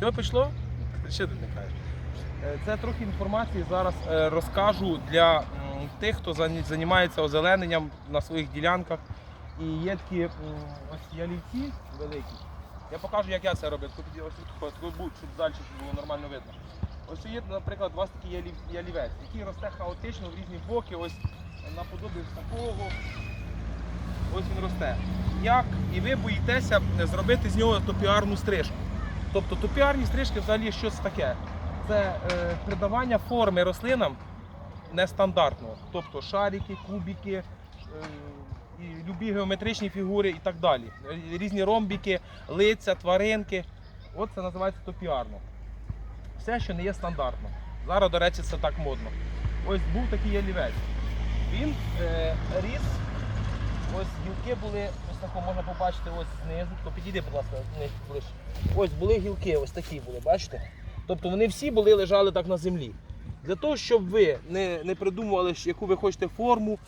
Все пішло? Ще не кажеш. Е, Це трохи інформації зараз е, розкажу для тих, хто займається озелененням на своїх ділянках. І є такі ось ялівці великі. Я покажу, як я це роблю. Тут ось тут будь, щоб далі щоб було нормально видно. Ось є, наприклад, у вас такий ялів, ялівець, який росте хаотично в різні боки, ось наподобі такого. Ось він росте. Як і ви боїтеся зробити з нього топіарну стрижку. Тобто топіарні стрижки взагалі що це таке? Це е, придавання форми рослинам нестандартного. Тобто шарики, кубики, е, любі геометричні фігури і так далі. Різні ромбіки, лиця, тваринки. От це називається топіарно. Все, що не є стандартно. Зараз, до речі, це так модно. Ось був такий ялівець. Він е, ріс. Ось гілки були, ось тако можна побачити ось знизу. То підійди, будь ласка, ближче. Ось були гілки, ось такі були, бачите? Тобто вони всі були лежали так на землі. Для того, щоб ви не, не придумували, яку ви хочете форму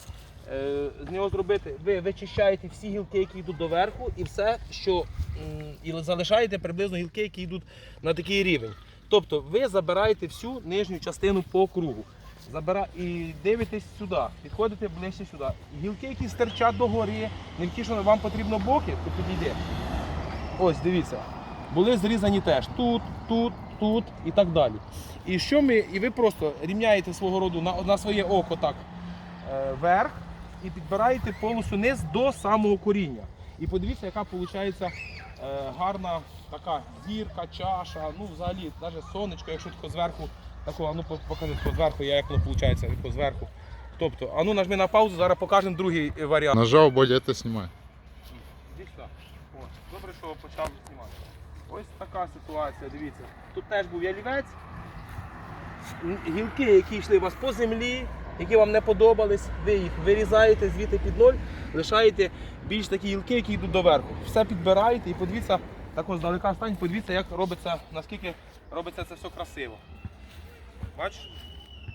е, з нього зробити, ви вичищаєте всі гілки, які йдуть доверху, і все, що і залишаєте приблизно гілки, які йдуть на такий рівень. Тобто ви забираєте всю нижню частину по кругу. Забира... І дивитесь сюди, підходите ближче сюди. Гілки, які стирчать догори, не ті, що вам потрібно боки, то підійде. Ось, дивіться. Були зрізані теж тут, тут, тут і так далі. І що ми, і ви просто рівняєте свого роду на, на своє око так е, вверх і підбираєте полосу низ до самого коріння. І подивіться, яка виходить е, гарна така зірка, чаша, ну взагалі навіть сонечко, якщо тако зверху, тако, а ну покажи тако зверху, я як воно виходить, тако зверху. Тобто, а ну нажми на паузу, зараз покажемо другий е, варіант. Бодя, это снимай. Іди сюди. Добре, що почав знімати. Ось така ситуація, дивіться. Тут теж був ялівець. Гілки, які йшли у вас по землі, які вам не подобались, ви їх вирізаєте звідти під ноль, лишаєте більш такі гілки, які йдуть доверху. Все підбираєте і подивіться, так ось здалека стань, подивіться, як робиться, наскільки робиться це все красиво. Бачиш?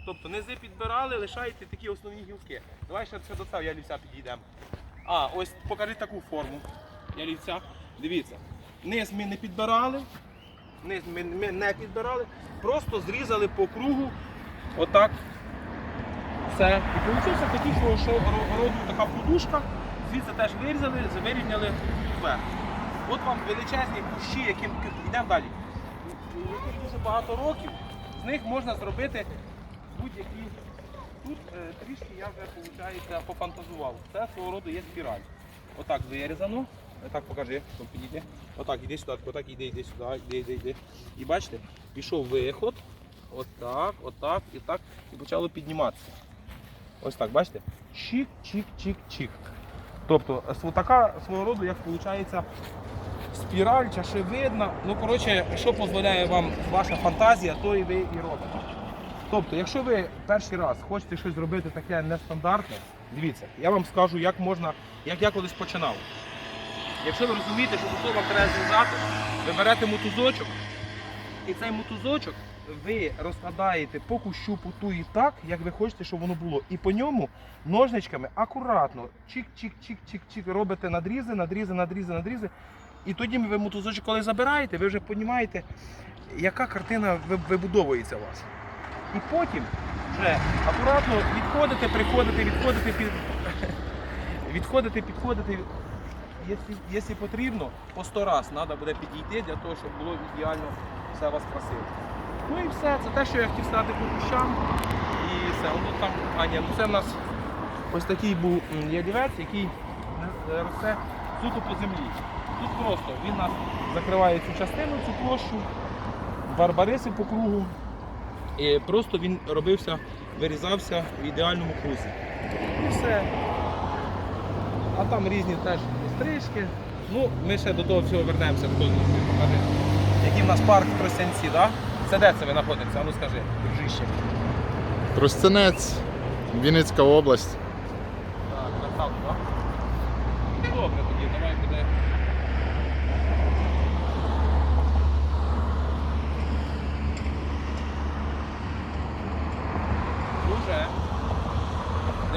Тобто низи підбирали, лишаєте такі основні гілки. Давай ще до цього ялівця підійдемо. А, ось покажи таку форму ялівця. Дивіться. Низ ми не підбирали. Низ ми, ми не підбирали. Просто зрізали по кругу. Отак. Все. І вийшов такий що, роду така подушка. Звідси теж вирізали, вирівняли вверх. От вам величезні кущі, яким йдемо далі. Дуже багато років, з них можна зробити будь-які. Тут е, трішки я вже виходить, пофантазував. Це свого роду є спіраль. Отак вирізано. Отак покажи, щоб підійти. Отак, іди сюди, отак іди, іди сюди, іди, іди, іди. І бачите, пішов виход. Отак, отак і так. І почало підніматися. Ось так, бачите? Чик, чик, чик, чик. Тобто, сво- така свого роду, як виходить, спіраль, чашевидна. Ну, коротше, що дозволяє вам ваша фантазія, то і ви і робите. Тобто, якщо ви перший раз хочете щось зробити таке нестандартне, дивіться, я вам скажу, як можна, як я колись починав. Якщо ви розумієте, що кусок треба зв'язати, ви берете мотузочок, і цей мотузочок ви розкладаєте по кущу, по туї так, як ви хочете, щоб воно було. І по ньому ножничками акуратно, чик-чик-чик-чик-чик, робите надрізи, надрізи, надрізи, надрізи. І тоді ви мотузочок, коли забираєте, ви вже розумієте, яка картина вибудовується у вас. І потім вже акуратно відходите, приходите, відходите, під... відходите, підходите. Якщо, потрібно, по 100 раз треба буде підійти для того, щоб було ідеально все вас красиво. Ну і все, це те, що я хотів сказати по кущам. І все. Ну, там, а, ну це в нас ось такий був ялівець, який е, росте суто по землі. Тут просто він нас закриває цю частину, цю площу, барбариси по кругу. І просто він робився, вирізався в ідеальному крузі. І все. А там різні теж стрижки. Ну, ми ще до того всього вернемося. Який в нас парк в Тростянці, да? Це де це ви знаходиться? А ну скажи, дружище. Тростянець, Вінницька область.